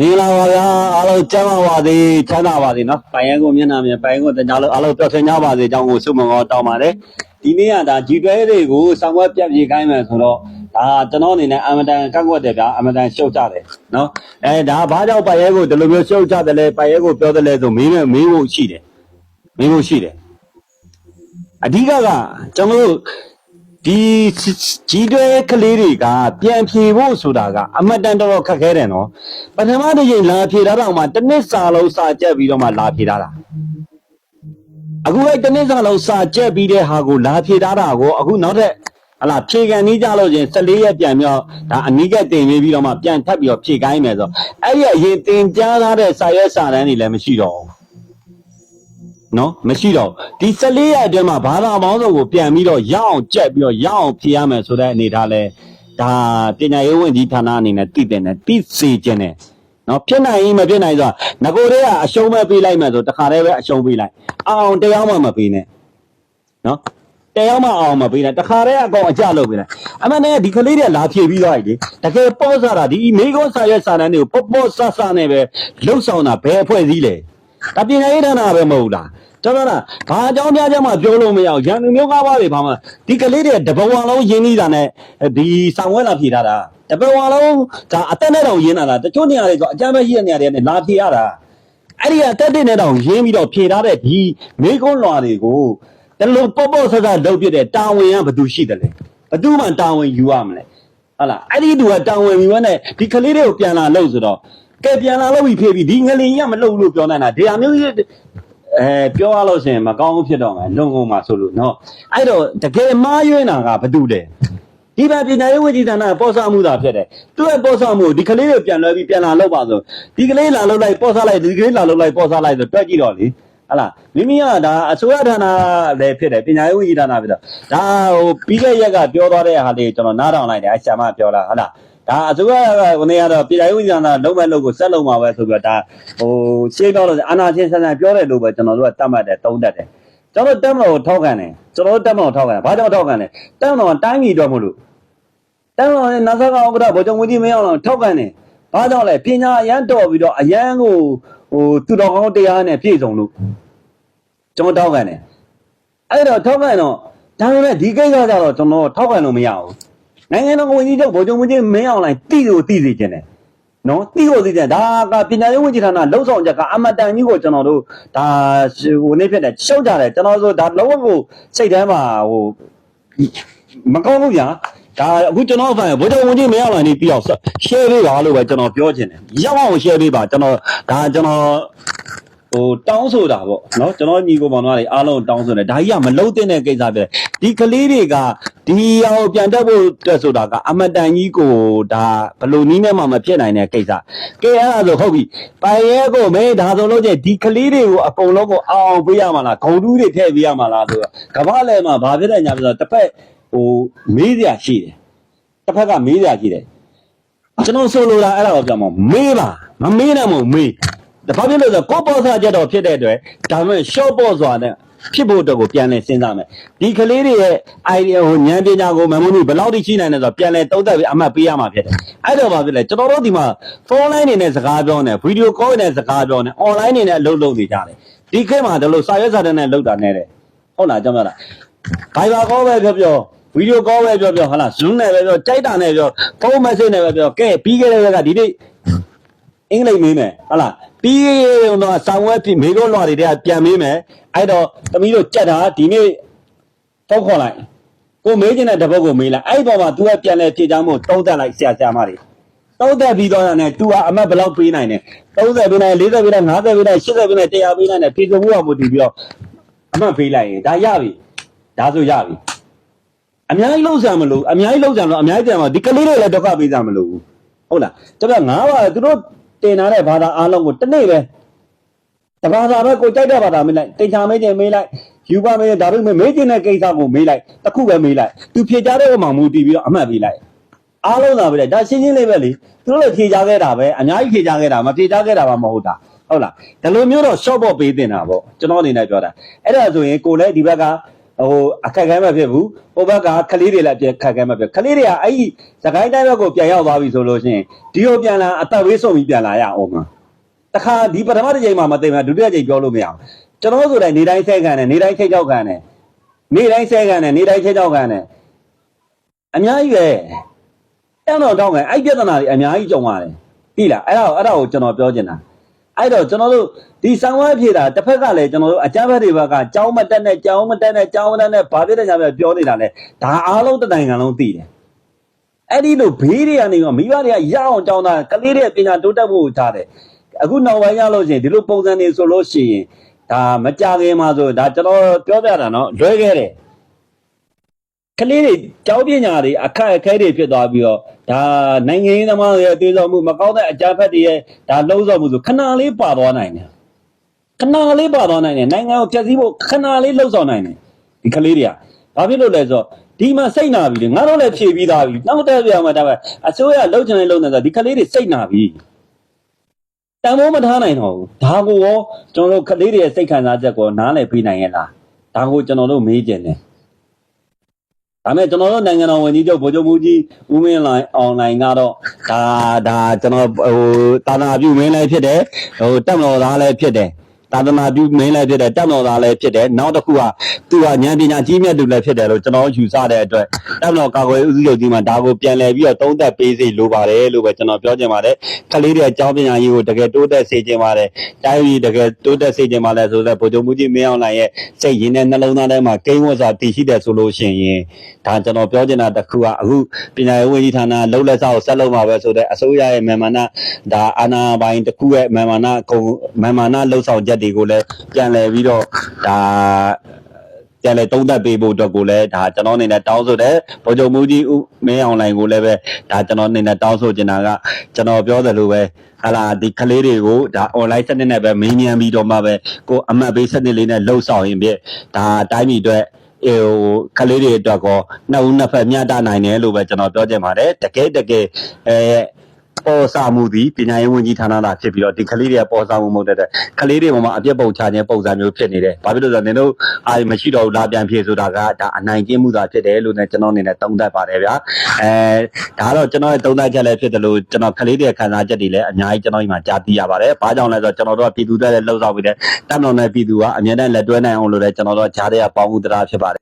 မင်္ဂလာပါဗျာအားလုံးကျမ်းပါပါစေချမ်းသာပါစေနော်ပိုင်ရဲကိုမျက်နှာမြင်ပိုင်ရဲကိုတရားလို့အားလုံးပျော်ရွှင်ကြပါစေအကြောင်းကိုဆုမွန်ကောင်းတောင်းပါတယ်ဒီနေ့ကဒါဂျီတွဲတွေကိုစောင့်ဝက်ပြတ်ပြေခိုင်းမယ်ဆိုတော့ဒါကျွန်တော်အနေနဲ့အမတန်ကန့်ကွက်တယ်ဗျာအမတန်ရှုပ်ကြတယ်နော်အဲဒါဘာကြောင့်ပိုင်ရဲကိုဒီလိုမျိုးရှုပ်ကြတယ်လဲပိုင်ရဲကိုပြောတယ်လဲဆိုမေးမယ်မေးဖို့ရှိတယ်မေးဖို့ရှိတယ်အဓိကကကျွန်တော်တို့ ဒီကြီးတွဲကလေးတွေကပြန်ဖြေဖို့ဆိုတာကအမတန်တော်တော်ခက်ခဲတယ်နော်ပထမတစ်ချိန်လာဖြေတာတော့မှတစ်နှစ်စာလုံးစာကြက်ပြီးတော့မှလာဖြေတာတာအခုလိုက်တစ်နှစ်စာလုံးစာကြက်ပြီးတဲ့ဟာကိုလာဖြေတာတာကိုအခုနောက်ထပ်ဟလာဖြေကန်နီးကြလို့ချင်း14ရက်ပြန်ပြီးတော့ဒါအနီးကတင်ပြီးတော့မှပြန်ထပ်ပြီးတော့ဖြေခိုင်းမယ်ဆိုအဲ့ဒီအရင်တင်ကြားထားတဲ့စာရွက်စာတမ်းတွေလည်းမရှိတော့ဘူး နော်မရှိတော့ဒီ14ရက်အတွင်းမှာဘာသာပေါင်းစုံကိုပြန်ပြီးတော့ရအောင်ကြက်ပြီးတော့ရအောင်ဖြေရမယ်ဆိုတဲ့အနေထားလဲဒါပညာရေးဝန်ကြီးဌာနအနေနဲ့တည်တယ်နဲ့တည်စေခြင်းနဲ့နော်ဖြစ်နိုင်ရင်မဖြစ်နိုင်ဆိုငကိုတွေကအရှုံးပဲပေးလိုက်မယ်ဆိုတခါတည်းပဲအရှုံးပေးလိုက်အောင်တရားမှမပေးနဲ့နော်တရားမှအောင်မပေးနဲ့တခါတည်းအကောင်အကြလုပ်ပေးလိုက်အမှန်နဲ့ဒီကလေးတွေလာဖြေပြီးသွားပြီလေတကယ်ပေါ့စားတာဒီမိကုန်းစာရွက်စာတမ်းတွေကိုပေါ့ပေါ့ဆဆနဲ့ပဲလှုပ်ဆောင်တာဘယ်အဖွဲ့စည်းလဲ ဒါပညာရေးဌာနပဲမဟုတ်လားကျွန်တော်ကဘာအကြောင်းပြချက်မှပြောလို့မရအောင်ရန်သူမျိုးကားပါတွေဘာမှဒီကလေးတွေတဘဝလုံးရင်းနှီးတာနဲ့ဒီဆောင်ဝဲလာဖြေထားတာတဘဝလုံးဒါအသက်နဲ့တောင်ရင်းလာတာတချို့နေရာတွေဆိုအကြမ်းပဲရှိတဲ့နေရာတွေနဲ့လာဖြေရတာအဲ့ဒီအသက်တွေနဲ့တောင်ရင်းပြီးတော့ဖြေထားတဲ့ဒီမေကွန်းလွာတွေကိုတလုံးပေါ့ပေါ့ဆဆလုပ်ပြတဲ့တာဝန်ကဘယ်သူရှိတယ်လဲဘယ်သူမှတာဝန်ယူရမလဲဟုတ်လားအဲ့ဒီသူကတာဝန်ယူရတဲ့ဒီကလေးတွေကိုပြန်လာလို့ဆိုတော့ ကဲပြန်လာလို့ပြီဖြစ်ပြီဒီငလင်ကြီးကမလုပ်ဘူးလို့ပြောနေတာဒီအမျိုးကြီးအဲပြောရလို့ရှိရင်မကောင်းဘူးဖြစ်တော့မယ်လုံငုံမှာဆိုလို့နော်အဲ့တော့တကယ်မှားယွင်းတာကဘာတူလဲဒီဘက်ပညာရေးဝန်ကြီးဌာနကပေါ်ဆမှုတာဖြစ်တယ်သူ့ရဲ့ပေါ်ဆမှုကိုဒီကလေးတွေပြန်လွှဲပြီးပြန်လာလို့ပါဆိုဒီကလေးလာလို့လိုက်ပေါ်ဆလိုက်ဒီကလေးလာလို့လိုက်ပေါ်ဆလိုက်ဆိုတွက်ကြည့်တော့လေဟလာမိမိကဒါအစိုးရဌာနလည်းဖြစ်တယ်ပညာရေးဝန်ကြီးဌာနဖြစ်တော့ဒါဟိုပြီးခဲ့ရက်ကပြောသွားတဲ့ဟာလေးကျွန်တော်နားထောင်လိုက်တယ်အဆရာမပြောလာဟလာ ဒါအစိုးရကဝင်နေရတော့ပြည်တိုင်းဝန်ကြီးဌာနလုံးမဲ့လို့ကိုဆက်လုံးမှာပဲဆိုပြီးတော့ဒါဟိုရှင်းပြောလို့အာနာချင်းဆန်းဆန်းပြောတယ်လို့ပဲကျွန်တော်တို့ကတတ်မှတ်တယ်သုံးတတ်တယ်ကျွန်တော်တက်မလို့ထောက်ခံတယ်ကျွန်တော်တက်မလို့ထောက်ခံတယ်ဘာကြောင့်ထောက်ခံလဲတက်မလို့တိုင်းပြည်တော့မလို့တက်မလို့နာဆာကဥက္ကဋ္ဌဗိုလ်ချုပ်ဝန်ကြီးမင်းအောင်ထောက်ခံတယ်ဘာကြောင့်လဲပညာအရန်တော်ပြီးတော့အရန်ကိုဟိုသူတော်ကောင်းတရားနဲ့ပြည့်စုံလို့ကျွန်တော်ထောက်ခံတယ်အဲ့တော့ထောက်ခံတော့ဒါပေမဲ့ဒီကိစ္စကျတော့ကျွန်တော်ထောက်ခံလို့မရဘူး နိုင်ငံတော်ဝန်ကြီးချုပ်ဗိုလ်ချုပ်ဝန်ကြီးမင်းအောင်လှိုင်တိကိုတိစေခြင်းတယ်နော်တိကိုသိတယ်ဒါကပညာရေးဝန်ကြီးဌာနလှုပ်ဆောင်ချက်ကအမတန်ကြီးကိုကျွန်တော်တို့ဒါဟိုနေ့ဖြစ်တယ်ရှုပ်ကြတယ်ကျွန်တော်ဆိုဒါလုံးဝကိုစိတ်ထဲမှာဟိုမကောင်းဘူးဗျာဒါအခုကျွန်တော်ဖိုင်ဗိုလ်ချုပ်ဝန်ကြီးမင်းအောင်လှိုင်နေပြီးတော့ share ပေးပါလို့ပဲကျွန်တော်ပြောချင်တယ်ရောက်အောင် share ပေးပါကျွန်တော်ဒါကျွန်တော် ဟိုတောင်းဆိုတာပေါ့နော်ကျွန်တော်ညီကိုပေါင်းသားတွေအားလုံးတောင်းဆိုတယ်ဒါကြီးကမလုံးတဲ့ကိစ္စပဲဒီကလေးတွေကဒီဟာကိုပြန်တက်ဖို့တက်ဆိုတာကအမတန်ကြီးကိုဒါဘလို့နီးနဲ့မှမဖြစ်နိုင်တဲ့ကိစ္စကဲအဲ့ဒါဆိုဟုတ်ပြီပိုင်ရဲကိုမင်းဒါဆိုလို့ကျဒီကလေးတွေကိုအကုန်လုံးကိုအောင်အောင်ပေးရမှာလားဂုံတူးတွေထည့်ပေးရမှာလားဆိုတော့ကမ္ဘာလဲမှာဘာဖြစ်တဲ့ညာဖြစ်တော့တစ်ဖက်ဟိုမေးစရာရှိတယ်တစ်ဖက်ကမေးစရာရှိတယ်ကျွန်တော်ဆိုလိုတာအဲ့ဒါကိုပြောမှာမေးပါမမေးနဲ့မဟုတ်မေးဒါ ဘာဖြစ်လို့လဲဆိုတော့ကိုယ့်ပေါ်စားချက်တော့ဖြစ်တဲ့အတွက်ဒါပေမဲ့ short ပေါ်စွာနဲ့ဖြစ်ဖို့အတွက်ကိုပြန်လဲစဉ်းစားမယ်ဒီကလေးတွေရဲ့ idea ကိုဉာဏ်ပညာကိုမမမှုဘယ်လောက်ထိရှိနိုင်လဲဆိုတော့ပြန်လဲသုံးသပ်ပြီးအမှတ်ပေးရမှာဖြစ်တယ်အဲ့တော့ဘာဖြစ်လဲကျွန်တော်တို့ဒီမှာ phone line နေနဲ့စကားပြောနေ video call နဲ့စကားပြောနေ online နေနဲ့အလုပ်လုပ်နေကြတယ်ဒီခေတ်မှာဒါလို့စာရွက်စာတမ်းနဲ့လုပ်တာနဲ့တယ်ဟုတ်လားကျွန်တော်လား Viber call ပဲပြောပြော video call ပဲပြောပြောဟုတ်လား Zoom နဲ့ပဲပြောကြိုက်တာနဲ့ပြော phone message နဲ့ပဲပြောကဲပြီးခဲ့တဲ့ရက်ကဒီနေ့ အင်္ဂလိပ်မေးမယ်ဟုတ်လားပြီးခဲ့တဲ့တော့ဆောင်းဝဲပြီမေလို့လွှာတွေတည်းကပြန်မေးမယ်အဲ့တော့သမီးတို့ကြက်တာဒီနေ့ဖုန်းခေါ်လိုက်ကိုမေးချင်တဲ့တပုတ်ကိုမေးလိုက်အဲ့ဒီပေါ်မှာ तू ကပြန်လဲဖြေချမ်းမှုတုံးတက်လိုက်ဆရာဆရာမတွေတုံးတက်ပြီးတော့ရတယ် तू ကအမတ်ဘယ်လောက်ပေးနိုင်တယ်30ပေးနိုင်40ပေးနိုင်50ပေးနိုင်80ပေးနိုင်100ပေးနိုင်တယ်ဖြေဆိုမှုကမူတည်ပြီးတော့အမတ်ပေးလိုက်ရင်ဒါရပြီဒါဆိုရပြီအများကြီးလုံးစံမလို့အများကြီးလုံးစံလို့အများကြီးတန်မှာဒီကလေးတွေလည်းဒုက္ခပေးစံမလို့ဘူးဟုတ်လားကျွန်တော်ငါးပါးသူတို့ တင်ထားတဲ့ဘာသာအားလုံးကိုတစ်နေ့ပဲတဘာသာပဲကိုကြိုက်တဲ့ဘာသာမေးလိုက်တင်ချာမေးခြင်းမေးလိုက်ယူပါမေးဒါပေမဲ့မေးခြင်းတဲ့ကိစ္စကိုမေးလိုက်တစ်ခုပဲမေးလိုက်သူဖြေကြတဲ့ဥမာမူတည်ပြီးတော့အမှတ်ပေးလိုက်အားလုံးသာပဲဒါရှင်းရှင်းလေးပဲလေသူတို့လည်းဖြေကြခဲ့တာပဲအများကြီးဖြေကြခဲ့တာမဖြေကြခဲ့တာမှမဟုတ်တာဟုတ်လားဒီလိုမျိုးတော့ short ပေါ့ပေးတင်တာပေါ့ကျွန်တော်အနေနဲ့ပြောတာအဲ့ဒါဆိုရင်ကိုလည်းဒီဘက်က ဟိုအခက်အခဲမဖြစ်ဘူးဟိုဘက်ကကလေးတွေလည်းပြအခက်အခဲမဖြစ်ကလေးတွေကအဲ့ဒီစကိုင်းတိုင်းဘက်ကိုပြန်ရောက်သွားပြီဆိုလို့ရှိရင်ဒီကိုပြန်လာအသက်ဝေးဆုံးပြီးပြန်လာရအောင်မှာတခါဒီပထမတစ်ချိန်မှာမသိမှဒုတိယချိန်ပြောလို့မရအောင်ကျွန်တော်ဆိုတဲ့နေတိုင်းဆဲခံတယ်နေတိုင်းခိတ်ကြောက်ခံတယ်နေတိုင်းဆဲခံတယ်နေတိုင်းခိတ်ကြောက်ခံတယ်အများကြီးပဲအဲ့တော့တောင်းခံအဲ့ပြဿနာတွေအများကြီးကြုံရတယ်ပြီလားအဲ့ဒါကိုအဲ့ဒါကိုကျွန်တော်ပြောချင်တာ အဲ့တော့ကျွန်တော်တို့ဒီဆောင်ဝဲဖြေတာတစ်ဖက်ကလည်းကျွန်တော်တို့အကြမ်းဖက်တွေဘက်ကကြောင်းမတက်နဲ့ကြောင်းမတက်နဲ့ကြောင်းမတက်နဲ့ဘာဖြစ်တဲ့ညာပဲပြောနေတာလဲဒါအားလုံးတစ်နိုင်ငံလုံးသိတယ်အဲ့ဒီလိုဘေးတွေကနေတော့မိဘတွေကရအောင်ကြောင်းတာကလေးတွေပညာတိုးတက်ဖို့ထားတယ်အခုနောက်ပိုင်းရလို့ရှိရင်ဒီလိုပုံစံတွေဆိုလို့ရှိရင်ဒါမကြခင်မှာဆိုဒါကျွန်တော်ပြောပြတာနော်လွဲခဲ့တယ် ကလေးတွေကြောင်းပညာတွေအခက်အခဲတွေဖြစ်သွားပြီးတော့ဒါနိုင်ငံရေးသမားတွေရဲ့အသေးဆုံးမှုမကောင်းတဲ့အကြမ်းဖက်တွေရဲ့ဒါလုံးစော်မှုဆိုခဏလေးပါသွားနိုင်တယ်ခဏလေးပါသွားနိုင်တယ်နိုင်ငံကိုဖျက်ဆီးဖို့ခဏလေးလှုပ်ဆောင်နိုင်တယ်ဒီကလေးတွေကဘာဖြစ်လို့လဲဆိုတော့ဒီမှာစိတ်နာပြီလေငါတို့လည်းဖြည့်ပြီးသားပြီနောက်တဲ့ပြောင်းမှာဒါပဲအစိုးရလှုပ်ချင်တဲ့လှုပ်နေဆိုဒီကလေးတွေစိတ်နာပြီတန်ဖိုးမထားနိုင်တော့ဘူးဒါကိုရောကျွန်တော်တို့ကလေးတွေရဲ့စိတ်ခံစားချက်ကိုနားလည်ပြီးနိုင်ရဲ့လားဒါကိုကျွန်တော်တို့မေးကြတယ် ဒါမဲ့ကျွန်တော်တို့နိုင်ငံတော်ဝန်ကြီးချုပ်ဗိုလ်ချုပ်မှုကြီးဦးမင်းလိုင်းအွန်လိုင်းကတော့ဒါဒါကျွန်တော်ဟိုတာသနာပြုမင်းလည်းဖြစ်တယ်ဟိုတက်မတော်သားလည်းဖြစ်တယ် တာသနာပြုမင်းလည်းဖြစ်တယ်တက်မတော်သားလည်းဖြစ်တယ်နောက်တစ်ခုကသူကဉာဏ်ပညာကြီးမြတ်သူလည်းဖြစ်တယ်လို့ကျွန်တော်ယူဆတဲ့အတွက်တက်မတော်ကာကွယ်ဦးစီးချုပ်ကြီးမှာဒါကိုပြန်လည်ပြီးတော့သုံးသပ်ပေးစေလိုပါတယ်လို့ပဲကျွန်တော်ပြောချင်ပါတယ်ကလေးတွေအကြောင်းပညာရေးကိုတကယ်တိုးတက်စေချင်ပါတယ်တိုင်းပြည်တကယ်တိုးတက်စေချင်ပါလဲဆိုတော့ဗိုလ်ချုပ်မှုကြီးမင်းအောင်လှိုင်ရဲ့စိတ်ရင်းနဲ့နှလုံးသားထဲမှာကိန်းဝတ်စွာတည်ရှိတယ်ဆိုလို့ရှိရင်ဒါကျွန်တော်ပြောချင်တာတစ်ခုကအခုပညာရေးဝန်ကြီးဌာနလှုပ်လက်စားကိုဆက်လုပ်မှာပဲဆိုတော့အစိုးရရဲ့မြန်မာနာဒါအာဏာပိုင်းတစ်ခုရဲ့မြန်မာနာကုန်မြန်မာနာလှုပ်ဆောင်ချက်တွေကိုလည်းပြန်လည်ပြီးတော့ဒါပြန်လည်တုံးသက်ပေးဖို့အတွက်ကိုလည်းဒါကျွန်တော်အနေနဲ့တောင်းဆိုတယ်ဗိုလ်ချုပ်မူကြီးဦးမင်းအောင်လှိုင်ကိုလည်းပဲဒါကျွန်တော်အနေနဲ့တောင်းဆိုချင်တာကကျွန်တော်ပြောသလိုပဲဟာလာဒီကလေးတွေကိုဒါ online စနစ်နဲ့ပဲမင်းမြန်ပြီးတော့မှပဲကိုအမှတ်ပေးစနစ်လေးနဲ့လှုပ်ဆောင်ရင်ပြဒါတိုင်းပြည်အတွက်ဟိုကလေးတွေအတွက်ကောနှစ်ဦးနှစ်ဖက်မျှတနိုင်တယ်လို့ပဲကျွန်တော်ပြောချင်ပါတယ်တကယ်တကယ်အဲ ပေါ်စာမှုသည်ပညာရေးဝန်ကြီးဌာနသာဖြစ်ပြီးတော့ဒီကလေးတွေကပေါ်စာမှုမဟုတ်တဲ့အတွက်ကလေးတွေပေါ်မှာအပြစ်ပုံချခြင်းပုံစံမျိုးဖြစ်နေတယ်။ဘာဖြစ်လို့လဲဆိုတော့နင်တို့အာမရှိတော့ဘူးလာပြန်ဖြေဆိုတာကဒါအနိုင်ကျင့်မှုသာဖြစ်တယ်လို့လည်းကျွန်တော်အနေနဲ့သုံးသပ်ပါတယ်ဗျာ။အဲဒါကတော့ကျွန်တော်ရဲ့သုံးသပ်ချက်လည်းဖြစ်တယ်လို့ကျွန်တော်ကလေးတွေခံစားချက်တွေလည်းအများကြီးကျွန်တော်ဒီမှာကြားသိရပါတယ်။ဘာကြောင့်လဲဆိုတော့ကျွန်တော်တို့ကပြည်သူတွေလည်းလှုပ်ဆောင်ပြီးတဲ့တပ်မတော်နဲ့ပြည်သူကအမြဲတမ်းလက်တွဲနိုင်အောင်လို့လည်းကျွန်တော်တို့ကကြားတဲ့ပေါင်းမှုတရားဖြစ်ပါတယ်